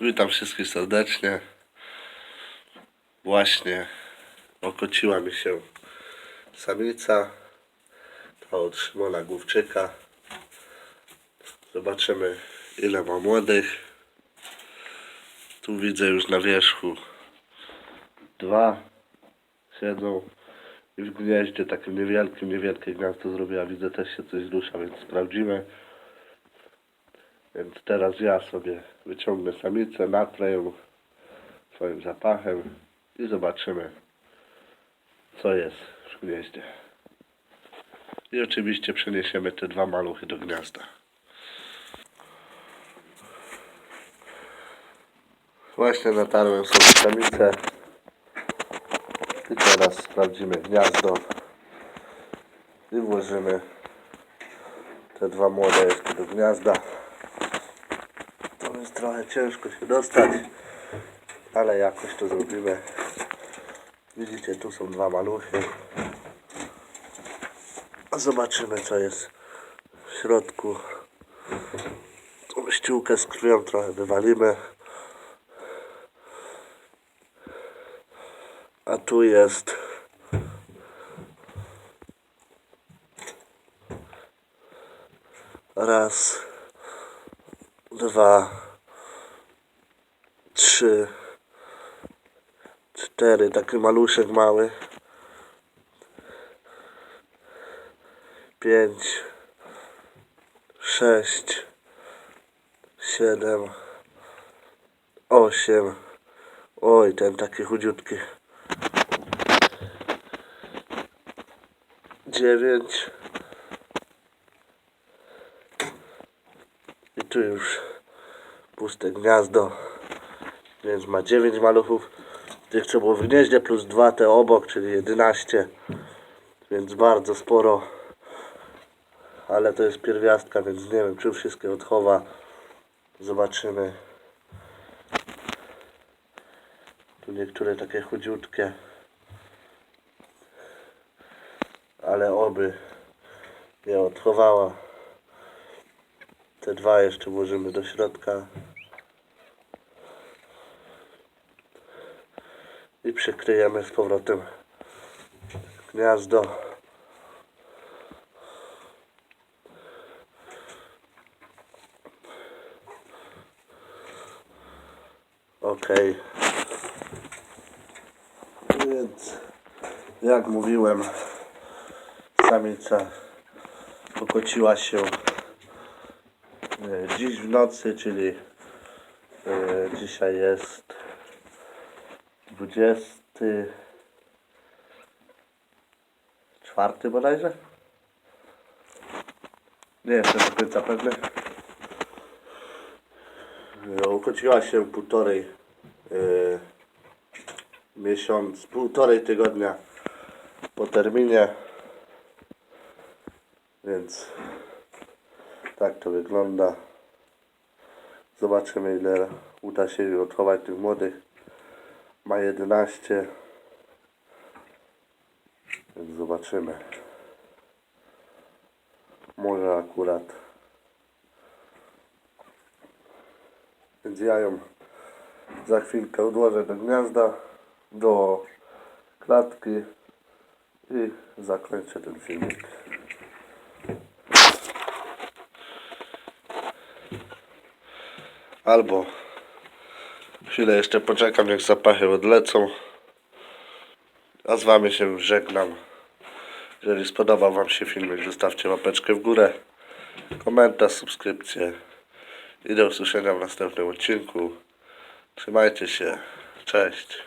Witam wszystkich serdecznie. Właśnie okociła mi się samica. Ta od Szymona Główczyka. Zobaczymy ile ma młodych. Tu widzę już na wierzchu dwa siedzą i w gnieździe takim niewielkim, niewielkie gniazdo zrobiła. Widzę też się coś rusza, więc sprawdzimy. Więc teraz ja sobie wyciągnę samicę, natrę ją swoim zapachem i zobaczymy co jest w gnieździe. I oczywiście przeniesiemy te dwa maluchy do gniazda. Właśnie natarłem sobie samicę i teraz sprawdzimy gniazdo i włożymy te dwa młode jeszcze do gniazda. Trochę ciężko się dostać, ale jakoś to zrobimy. Widzicie, tu są dwa maluchy. Zobaczymy, co jest w środku. Tą ściółkę z krwią trochę wywalimy. A tu jest raz, dwa, trzy, cztery, taki maluszek mały. Pięć, sześć, siedem, osiem. Oj, ten taki chudziutki. Dziewięć. I tu już puste gniazdo. Więc ma 9 maluchów. Tych co było w gnieździe plus dwa te obok, czyli 11. Więc bardzo sporo. Ale to jest pierwiastka, więc nie wiem czy wszystkie odchowa. Zobaczymy. Tu niektóre takie chudziutkie. Ale oby je odchowała. Te dwa jeszcze włożymy do środka. I przykryjemy z powrotem gniazdo. Ok. Więc jak mówiłem, samica pokociła się e, dziś w nocy, czyli e, dzisiaj jest 24 bodajże? Nie jestem do końca pewny. E, Ukociła się półtorej e, miesiąc, półtorej tygodnia po terminie. Więc tak to wygląda. Zobaczymy ile uda się odchować tych młodych. Ma 11. Więc zobaczymy. Może akurat. Więc ja ją za chwilkę odłożę do gniazda, do klatki i zakończę ten filmik. Albo chwilę jeszcze poczekam, jak zapachy odlecą. A z Wami się żegnam. Jeżeli spodobał Wam się filmik, zostawcie łapeczkę w górę, komentarz, subskrypcję i do usłyszenia w następnym odcinku. Trzymajcie się. Cześć.